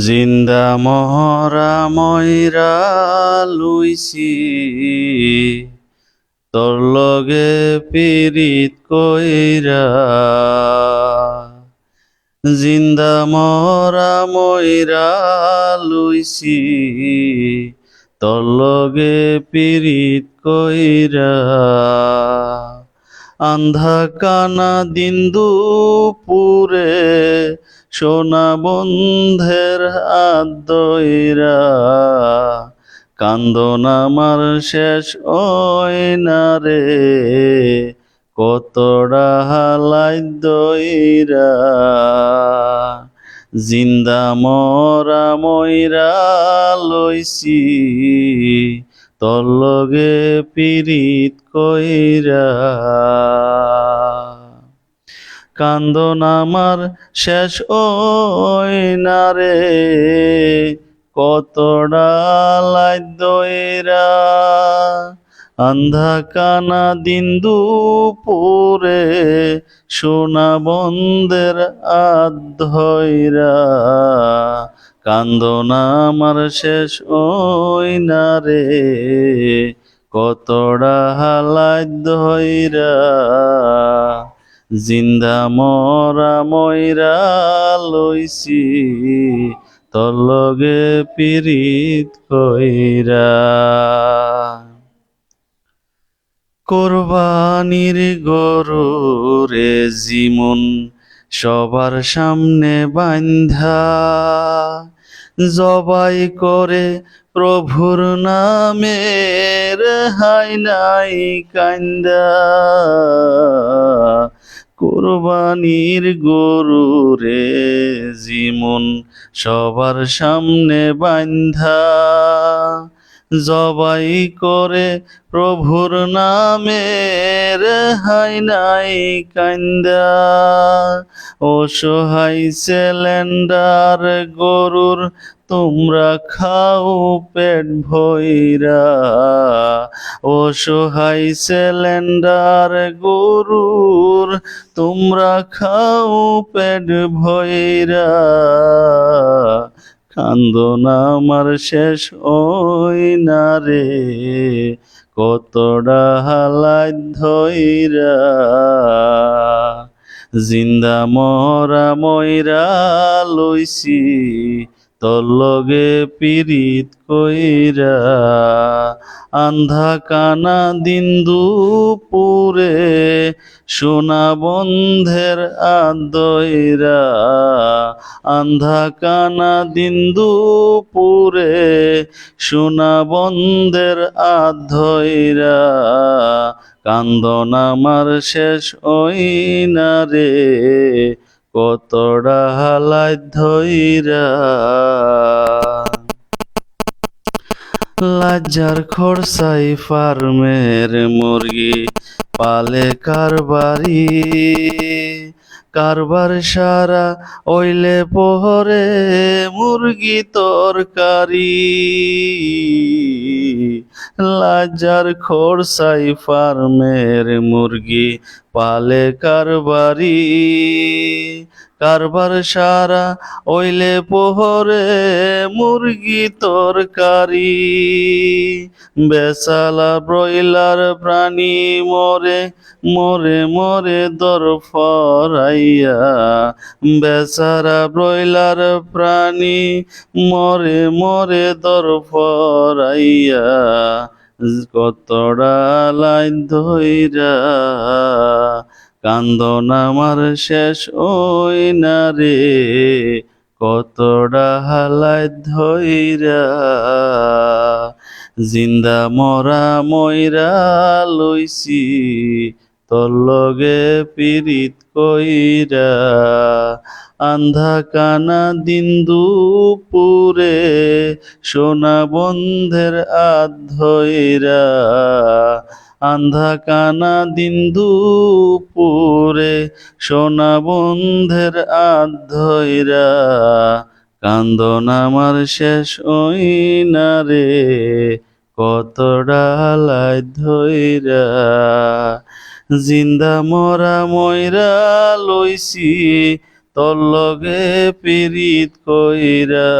জিন্দা মহরা ময়রা লুইছি। তোর লগে পিরিত কইরা। জিন্দা মহরা ময়রা লুইছি। তোর লগে পিরিত কইরা। আন্ধা কানা দিন দুপুরে সোনা বন্ধের আদইরা কান্দন আমার শেষ ওই না রে, কতটা হালাই দইরা জিন্দা মরা ময়রা লইছি, তোর লগে পিরিত কইরা। কান্দন আমার শেষ ওই না রে। কতটা লাইদইরা আন্ধা কানা দিন দুপুরে সোনা বন্দের আধইরা কান্দন আমার শেষ ওই না রে। কতটা হালায় ধইরা। জিন্দা মরা ময়রা লইছি, তোর লগে পিরিত কইরা। কোরবানির গরু রে জিমন সবার সামনে বান্ধা জবাই করে প্রভুর নামে হাই নাই কান্দা। কোরবানির গরু রে জিমন সবার সামনে বান্ধা জবাই করে প্রভুর নামে হাই নাই কান্দা অসহায় সিলেন্ডার গরুর তোমরা খাও পেট ভৈরা অসহায় সিলেন্ডার গরুর তোমরা খাও পেট ভৈরা কান্দন আমার শেষ ওই না রে। কতটা হালাই ধইরা। জিন্দা মরা ময়রা লইছি, তোর লগে পিরিত কইরা। আন্ধা কানা দিন দুপুরে সোনা বন্ধের আদইরা আন্ধা কানা দিন দুপুরে সোনা বন্ধের আধইরা কান্দন আমার শেষ ওই না রে, কতটা হালাই ধইরা। লাজ্জার খরসাই ফার্মের মুরগি পালে কারবারি কারবার সারা ওইলে পোহরে মুরগি তরকারি। লাজার খোরসাই ফার্মের মুরগি পালে কারবারি, কারবার সারা ওইলে পোহরে মুরগি তরকারি। বেসালা ব্রয়লার প্রাণী মরে মরে মরে দর ফরাইয়া। বেচারা ব্রয়লার প্রাণী মরে মরে দর কতটা লাইন ধইরা কান্দন আমার শেষ ওই না রে কতটা হালায় ধইরা জিন্দা মরা ময়রা লইছি, তোর লগে পিরিত কইরা আন্ধা কানা দিন দুপুরে সোনা বন্ধের আধইরা আন্ধা কানা দিন দুপুরে সোনা বন্ধের আধইরা কান্দন আমার শেষ ওই না রে, কত ডালাই ধইরা জিন্দা মরা ময়রা লইছি তোর লগে পীড়িত কইরা।